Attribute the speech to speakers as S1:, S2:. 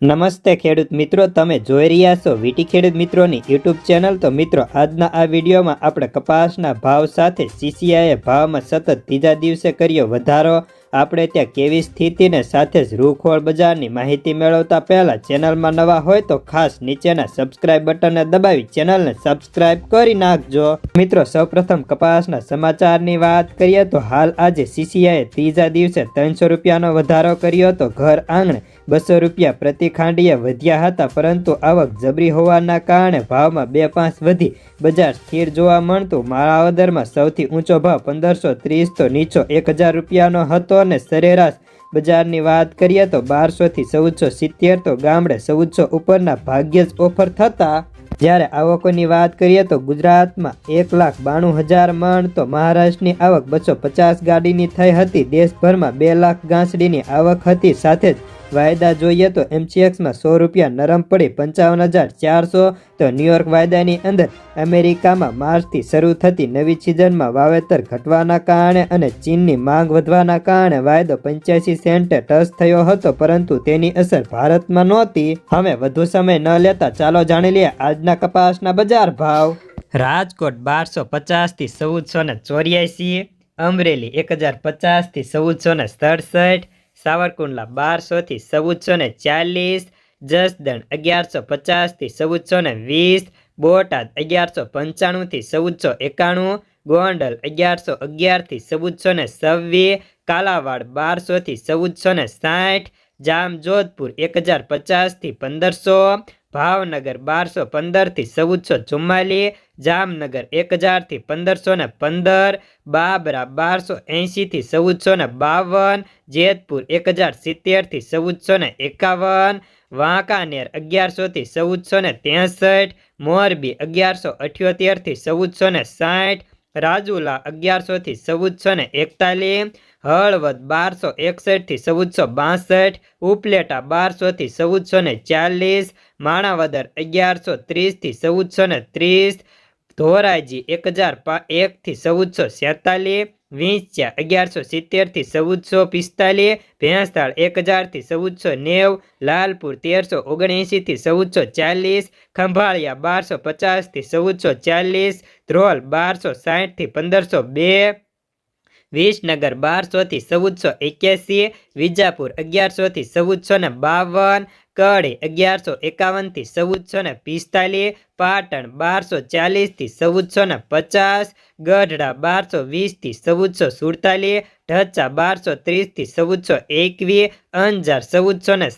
S1: નમસ્તે ખેડૂત મિત્રો, તમે જોઈ રહ્યા છો વીટી ખેડૂત મિત્રોની યુટ્યુબ ચેનલ. તો મિત્રો, આજના આ વિડીયોમાં આપણે કપાસના ભાવ સાથે સીસીઆઈએ ભાવમાં સતત ત્રીજા દિવસે કર્યો વધારો. આપણે ત્યાં કેવી સ્થિતિને સાથે જ રૂખોળ બજારની માહિતી મેળવતા પહેલાં ચેનલમાં નવા હોય તો ખાસ નીચેના સબસ્ક્રાઇબ બટનને દબાવી ચેનલને સબસ્ક્રાઇબ કરી નાખજો. મિત્રો, સૌપ્રથમ કપાસના સમાચારની વાત કરીએ તો હાલ આજે સીસીઆઈએ ત્રીજા દિવસે ત્રણસો રૂપિયાનો વધારો કર્યો હતો. ઘર આંગણે બસો રૂપિયા પ્રતિ ખાંડીએ વધ્યા હતા, પરંતુ આવક જબરી હોવાના કારણે ભાવમાં બે પાંચ વધી. બજાર સ્થિર જોવા મળતું. માળાવદરમાં સૌથી ઊંચો ભાવ પંદરસો ત્રીસ, તો નીચો એક હજાર રૂપિયાનો હતો. અને સરેરાશ બજારની વાત કરીએ તો બારસોથી ચૌદસો સિત્તેર તો ગામડે ચૌદસો ઉપરના ભાગ્યે જ ઓફર થતા. જ્યારે આવકોની વાત કરીએ તો ગુજરાતમાં એક લાખ બાણું હજાર મણ તો મહારાષ્ટ્રની આવક બસો પચાસ ગાડીની થઈ હતી. દેશભરમાં બે લાખ ગાંસડીની આવક હતી. સાથે જ વાયદા જોઈએ તો એમસીએક્સમાં સો રૂપિયા નરમ પડી પંચાવન હજાર ચારસો. તો ન્યુયોર્ક વાયદાની અંદર અમેરિકામાં માર્ચથી શરૂ થતી નવી સિઝનમાં વાવેતર ઘટવાના કારણે અને ચીનની માંગ વધવાના કારણે વાયદો પંચ્યાસી સેન્ટે ટચ થયો હતો, પરંતુ તેની અસર ભારતમાં નહોતી. હવે વધુ સમય ન લેતા ચાલો જાણી લઈએ આજના કપાસના બજાર ભાવ. રાજકોટ બારસો પચાસથી ચૌદસો ને ચોર્યાસી, અમરેલી એક હજાર પચાસથી ચૌદસો ને સડસઠ સાવરકુંડલા બારસોથી ચૌદસો ને ચાલીસ, જસદણ અગિયારસો પચાસથી ચૌદસો ને વીસ, બોટાદ અગિયારસો પંચાણુંથી ચૌદસો એકાણું, ગોંડલ અગિયારસો અગિયારથી ચૌદસો ને છવ્વીસ, કાલાવાડ બારસોથી ચૌદસો ને સાઠ, જામજોધપુર એક હજાર પચાસથી પંદરસો ભાવનગર બારસો પંદરથી ચૌદસો ચુમ્માલીસ, જામનગર એક હજારથી પંદરસો ને પંદર, બાબરા બારસો એંશીથી ચૌદસો ને બાવન, જેતપુર એક હજાર સિત્તેરથી ચૌદસો ને એકાવન, વાંકાનેર અગિયારસોથી ચૌદસો ને ત્રેસઠ, મોરબી અગિયારસો અઠ્યોતેરથી ચૌદસો ને સાઠ રાજુલા અગિયારસોથી ચૌદસો ને એકતાલીસ, હળવદ બારસો એકસઠથી ચૌદસો બાસઠ, ઉપલેટા બારસોથી ચૌદસો ને ચાલીસ, માણાવદર અગિયારસો ત્રીસથી ચૌદસો ને ત્રીસ, ધોરાજી એક હજાર પા, એકથી ચૌદસો છેતાલીસ ચાર અગિયારસો સિત્તેરથી ચૌદસો પિસ્તાલીસ, ભેંસતાળ એક હજારથી ચૌદસો નેવ, લાલપુર તેરસો ઓગણએંશીથી ચૌદસો ચાલીસ, ખંભાળિયા બારસો પચાસથી ચૌદસો ચાલીસ, ધ્રોલ બારસો સાઠથી પંદરસો બે, વિસનગર બારસોથી ચૌદસો એક્યાસી, વિજાપુર અગિયારસોથી ચૌદસો ને બાવન કડી અગિયારસો એકાવનથી ચૌદસો ને પિસ્તાલીસ, પાટણ બારસો ચાલીસથી ચૌદસો ને પચાસ, ગઢડા બારસો વીસથી ચૌદસો સુડતાલીસ, ઢચા બારસો ત્રીસથી ચૌદસો એકવીસ, અંજાર ચૌદસો ને